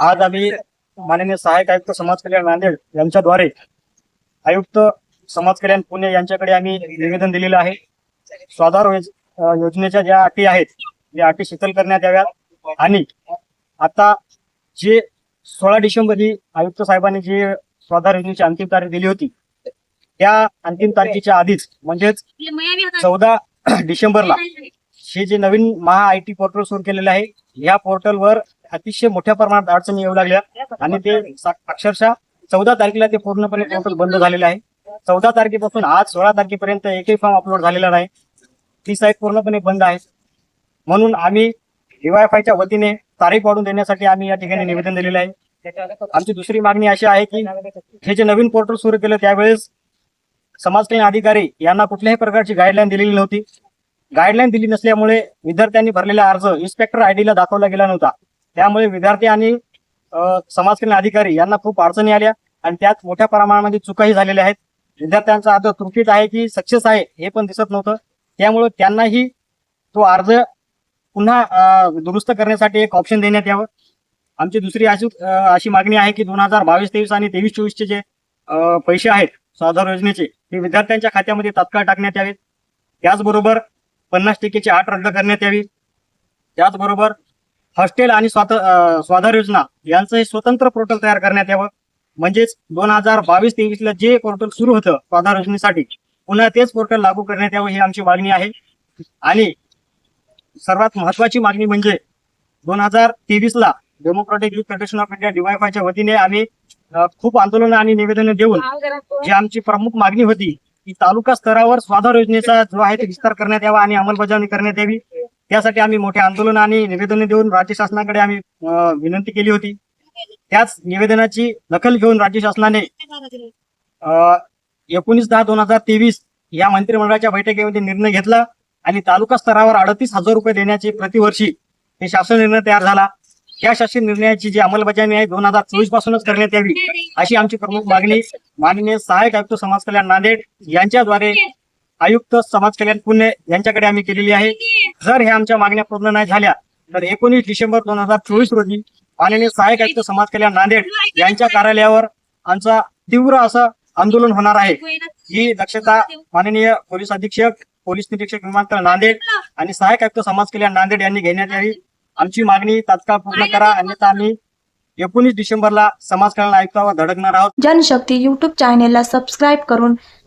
आज आम्ही माननीय सहाय्यक आयुक्त समाज कल्याण नांदेड यांच्याद्वारे आयुक्त समाज कल्याण पुणे यांच्याकडे आम्ही निवेदन दिलेलं आहे. स्वाधार योजनेच्या ज्या अटी आहेत त्या अटी शीतल करण्यात याव्यात आणि आता जे सोळा डिसेंबरली आयुक्त साहेबांनी जी स्वाधार योजनेची अंतिम तारीख दिली होती त्या अंतिम तारखेच्या आधीच म्हणजेच चौदा डिसेंबरला हे जे नवीन महा आय टी पोर्टल सुरू केलेलं आहे या पोर्टलवर अतिशय मोठ्या प्रमाणात अडचणी येऊ लागल्या आणि ते अक्षरशः चौदा तारखेला ते पूर्णपणे पोर्टल बंद झालेलं आहे. चौदा तारखेपासून आज सोळा तारखेपर्यंत एकही फॉर्म अपलोड झालेला नाही. ती साईट पूर्णपणे बंद आहे. म्हणून आम्ही डीवायफायच्या वतीने तारीख वाढून देण्यासाठी आम्ही या ठिकाणी निवेदन दिलेलं आहे. आमची दुसरी मागणी अशी आहे की हे जे नवीन पोर्टल सुरू केलं त्यावेळेस समाज कल्याण अधिकारी यांना कुठल्याही प्रकारची गाईडलाईन दिलेली नव्हती. गाईडलाईन दिली नसल्यामुळे विद्यार्थ्यांनी भरलेला अर्ज इन्स्पेक्टर आयडीला दाखवला गेला नव्हता. त्यामुळे विद्यार्थी आणि समाजकल्याण समाज कल्याण अधिकारी यांना खूप अडचणी आल्या आणि त्यात मोठ्या प्रमाणामध्ये चुकाही झालेल्या आहेत. विद्यार्थ्यांचा अर्ज त्रुटीत आहे की सक्सेस आहे हे पण दिसत नव्हतं. त्यामुळे त्यांनाही तो अर्ज पुन्हा दुरुस्त करण्यासाठी एक ऑप्शन देण्यात यावं. आमची दुसरी अशी अशी मागणी आहे की दोन हजार बावीस तेवीस आणि तेवीस चोवीसचे जे पैसे आहेत स्वाधार योजनेचे ते विद्यार्थ्यांच्या खात्यामध्ये तात्काळ टाकण्यात यावेत त्याचबरोबर पन्नास टक्केची आठ रद्द करण्यात यावी. त्याचबरोबर हॉस्टेल आणि स्वात स्वाधार योजना यांचं हे स्वतंत्र पोर्टल तयार करण्यात यावं. म्हणजेच दोन हजार बावीस तेवीसला जे पोर्टल सुरू होतं स्वाधार योजनेसाठी पुन्हा तेच पोर्टल लागू करण्यात यावं ही आमची मागणी आहे. आणि सर्वात महत्वाची मागणी म्हणजे दोन हजार तेवीस ला Democratic Youth Federation of India डीवायफायच्या वतीने आम्ही खूप आंदोलन आणि निवेदने देऊन जी आमची प्रमुख मागणी होती की तालुका स्तरावर स्वाधार योजनेचा जो आहे ते विस्तार करण्यात यावा आणि अंमलबजावणी करण्यात यावी. त्यासाठी आम्ही मोठे आंदोलन आणि निवेदन देऊन राज्य शासनाकडे आम्ही विनंती केली होती. त्याच निवेदनाची दखल घेऊन राज्य शासनाने एकोणीस दहा दोन हजार तेवीस या मंत्रिमंडळाच्या बैठकीमध्ये निर्णय घेतला आणि तालुका स्तरावर अडतीस हजार रुपये देण्याचे प्रतिवर्षी हे शासन निर्णय तयार झाला. या शासन निर्णयाची जी अंमलबजावणी आहे दोन हजार चोवीस पासूनच करण्यात यावी अशी आमची प्रमुख मागणी माननीय सहायक आयुक्त समाज कल्याण नांदेड यांच्याद्वारे आयुक्त समाज कल्याण पुणे यांच्याकडे आम्ही केलेली आहे. जर ह्या आमच्या मागण्या पूर्ण नाही झाल्या तर एकोणीस डिसेंबर दोन हजार चोवीस रोजी माननीय सहाय्यक आयुक्त समाज कल्याण नांदेड यांच्या कार्यालयावर आमचा तीव्र असं आंदोलन होणार आहे. ही दक्षता माननीय पोलीस अधीक्षक पोलीस निरीक्षक विमानतळ नांदेड आणि सहाय्यक आयुक्त समाज कल्याण नांदेड यांनी घेण्यात यावी. आमची मागणी तात्काळ पूर्ण करा अन्यथा आम्ही एकोणीस डिसेंबरला समाज कल्याण आयुक्तावर धडकणार आहोत. जनशक्ती युट्यूब चॅनेलला सबस्क्राईब करून